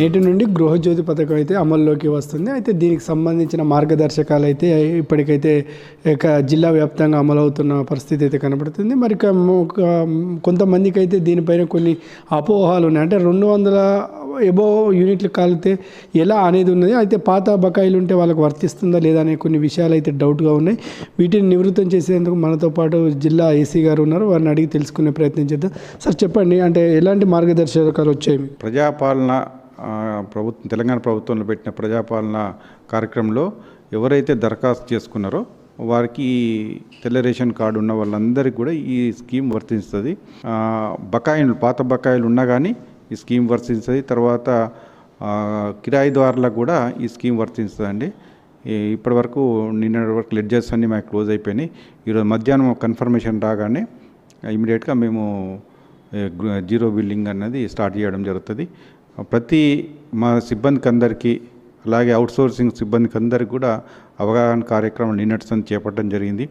నేటి నుండి గృహజ్యోతి పథకం అయితే అమల్లోకి వస్తుంది. అయితే దీనికి సంబంధించిన మార్గదర్శకాలు అయితే ఇప్పటికైతే జిల్లా వ్యాప్తంగా అమలవుతున్న పరిస్థితి అయితే కనబడుతుంది మరి కొంతమందికి అయితే దీనిపైన కొన్ని అపోహలు ఉన్నాయి. అంటే రెండు వందల ఎబో యూనిట్లు కాలితే ఎలా అనేది ఉన్నది. అయితే పాత బకాయిలు ఉంటే వాళ్ళకి వర్తిస్తుందా లేదా అనే కొన్ని విషయాలు అయితే డౌట్గా ఉన్నాయి. వీటిని నివృత్తం చేసేందుకు మనతో పాటు జిల్లా ఏసీ గారు ఉన్నారు. వారిని అడిగి తెలుసుకునే ప్రయత్నం చేద్దాం. సార్ చెప్పండి. అంటే ఎలాంటి మార్గదర్శకాలు వచ్చాయి? ప్రజాపాలన ప్రభుత్వం తెలంగాణ ప్రభుత్వంలో పెట్టిన ప్రజాపాలన కార్యక్రమంలో ఎవరైతే దరఖాస్తు చేసుకున్నారో వారికి తెల్ల రేషన్ కార్డు ఉన్న వాళ్ళందరికీ కూడా ఈ స్కీమ్ వర్తిస్తుంది బకాయిలు పాత బకాయిలు ఉన్నా కానీ ఈ స్కీమ్ వర్తిస్తుంది తర్వాత కిరాయి కిరాయిదారులకు కూడా ఈ స్కీమ్ వర్తిస్తుందండి ఈ- ఇప్పటి వరకు నిన్నటి వరకు లెడ్జర్స్ అన్నీ మాకు క్లోజ్ అయిపోయినాయి. ఈరోజు మధ్యాహ్నం కన్ఫర్మేషన్ రాగానే ఇమీడియట్గా మేము జీరో బిల్లింగ్ అన్నది స్టార్ట్ చేయడం జరుగుతుంది. ప్రతి మా సిబ్బందికి అందరికీ అలాగే అవుట్సోర్సింగ్ సిబ్బందికి అందరికీ కూడా అవగాహన కార్యక్రమం నిన్నటి సంది చేపట్టడం జరిగింది.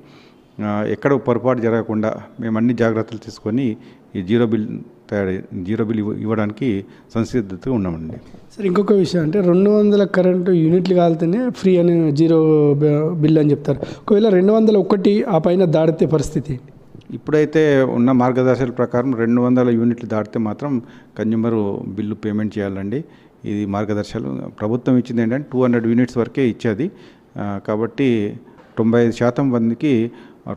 ఎక్కడ పొరపాటు జరగకుండా మేము అన్ని జాగ్రత్తలు తీసుకొని ఈ జీరో బిల్ తయారు జీరో బిల్ ఇవ్వ- ఇవ్వడానికి సంసిద్ధతగా ఉన్నామండి. సార్ ఇంకొక విషయం అంటే రెండు వందల కరెంటు యూనిట్లు కాలితేనే ఫ్రీ అని జీరో బిల్ అని చెప్తారు. ఒకవేళ రెండు వందల ఒకటి ఆ పైన దాడితే పరిస్థితి ఏంటి? ఇప్పుడైతే ఉన్న మార్గదర్శకాల ప్రకారం రెండు వందల యూనిట్లు దాటితే మాత్రం కన్జ్యూమర్ బిల్లు పేమెంట్ చేయాలండి. ఇది మార్గదర్శకాలు. ప్రభుత్వం ఇచ్చింది ఏంటంటే టూ హండ్రెడ్ యూనిట్స్ వరకే ఇచ్చేది. కాబట్టి తొంభై ఐదు శాతం మందికి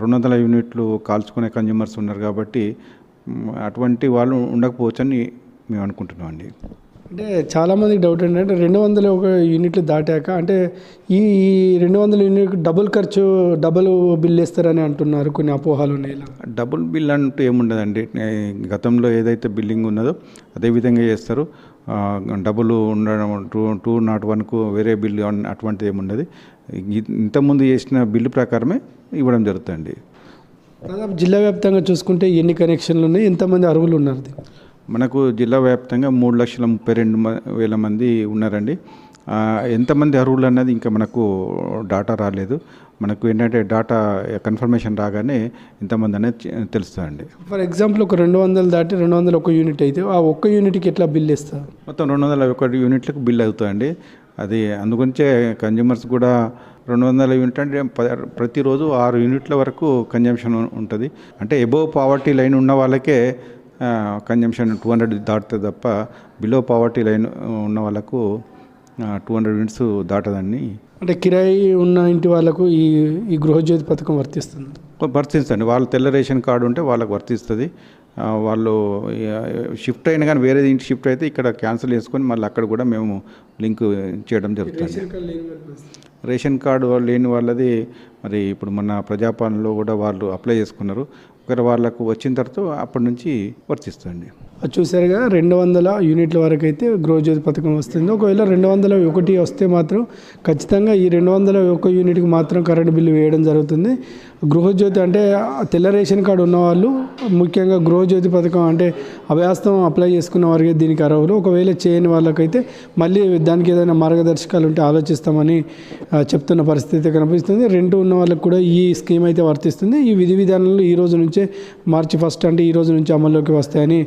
రెండు వందల యూనిట్లు కాల్చుకునే కన్జ్యూమర్స్ ఉన్నారు కాబట్టి అటువంటి వాళ్ళు ఉండకపోవచ్చని మేము అనుకుంటున్నాం అండి అంటే చాలామందికి డౌట్ ఏంటంటే రెండు వందల ఒక యూనిట్లు దాటాక అంటే ఈ ఈ రెండు వందల యూనిట్ డబుల్ ఖర్చు డబుల్ బిల్ వేస్తారని అంటున్నారు కొన్ని అపోహాలు ఉన్నాయి ఇలా. డబుల్ బిల్ అంటూ ఏముండదండి. గతంలో ఏదైతే బిల్లింగ్ ఉన్నదో అదే విధంగా చేస్తారు. డబుల్ ఉండడం టూ టూ నాట్ వన్కు వేరే బిల్లు అటువంటిది ఏముండదు. ఇంతకుముందు చేసిన బిల్లు ప్రకారమే ఇవ్వడం జరుగుతుంది దాదాపు జిల్లా వ్యాప్తంగా చూసుకుంటే ఎన్ని కనెక్షన్లు ఉన్నాయి? ఎంతమంది అర్హులు ఉన్నారు? మనకు జిల్లా వ్యాప్తంగా మూడు లక్షల ముప్పై రెండు వేల మంది ఉన్నారండి. ఎంతమంది అర్హులు అన్నది ఇంకా మనకు డాటా రాలేదు. మనకు ఏంటంటే డాటా కన్ఫర్మేషన్ రాగానే ఇంతమంది అనేది తెలుస్తుందండి. ఫర్ ఎగ్జాంపుల్ ఒక రెండు వందలు దాటి రెండు వందల ఒక యూనిట్ అయితే ఆ ఒక్క యూనిట్కి ఎట్లా బిల్ ఇస్తారు మొత్తం రెండు వందల ఒకటి యూనిట్లకు బిల్ అవుతుందండి. అది అందుగురించే కన్జ్యూమర్స్ కూడా రెండు వందల యూనిట్ అంటే ప్రతిరోజు ఆరు యూనిట్ల వరకు కన్జంప్షన్ ఉంటుంది. అంటే ఎబోవ్ పావర్టీ లైన్ ఉన్న వాళ్ళకే కన్జంప్షన్ టూ హండ్రెడ్ దాటుతుంది తప్ప బిలో పావర్టీ లైన్ ఉన్న వాళ్ళకు టూ హండ్రెడ్ యూనిట్స్ దాటదని అంటే కిరాయి ఉన్న ఇంటి వాళ్ళకు ఈ ఈ గృహజ్యోతి పథకం వర్తిస్తుంది. వర్తిస్తుంది. వాళ్ళు తెల్ల రేషన్ కార్డు ఉంటే వాళ్ళకి వర్తిస్తుంది. వాళ్ళు షిఫ్ట్ అయినా కానీ వేరే ఇంటి షిఫ్ట్ అయితే ఇక్కడ క్యాన్సిల్ చేసుకొని మళ్ళీ అక్కడ కూడా మేము లింక్ చేయడం జరుగుతుంది. రేషన్ కార్డు లేని వాళ్ళది మరి ఇప్పుడు మన ప్రజాపాలనలో కూడా వాళ్ళు అప్లై చేసుకున్నారు. వాళ్ళకు వచ్చిన తర్వాత అప్పటి నుంచి వర్తిస్తుంది. చూసారుగా రెండు వందల యూనిట్ల వరకు అయితే గృహజ్యోతి పథకం వస్తుంది. ఒకవేళ రెండు వందల ఒకటి వస్తే మాత్రం ఖచ్చితంగా ఈ రెండు వందల ఒక యూనిట్కి మాత్రం కరెంటు బిల్లు వేయడం జరుగుతుంది. గృహజ్యోతి అంటే తెల్ల రేషన్ కార్డు ఉన్నవాళ్ళు ముఖ్యంగా గృహజ్యోతి పథకం అంటే అభ్యాసం అప్లై చేసుకున్న వారికి దీనికి అర్హులు. ఒకవేళ చేయని వాళ్ళకైతే మళ్ళీ దానికి ఏదైనా మార్గదర్శకాలు ఉంటే ఆలోచిస్తామని చెప్తున్న పరిస్థితి కనిపిస్తుంది. రెంట్ ఉన్న వాళ్ళకి కూడా ఈ స్కీమ్ అయితే వర్తిస్తుంది. ఈ విధి విధానాలు ఈ రోజు నుంచే మార్చి ఫస్ట్ అంటే ఈ రోజు నుంచి అమల్లోకి వస్తాయని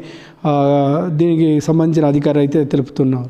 దీనికి సంబంధించిన అధికారులు అయితే తెలుపుతున్నారు.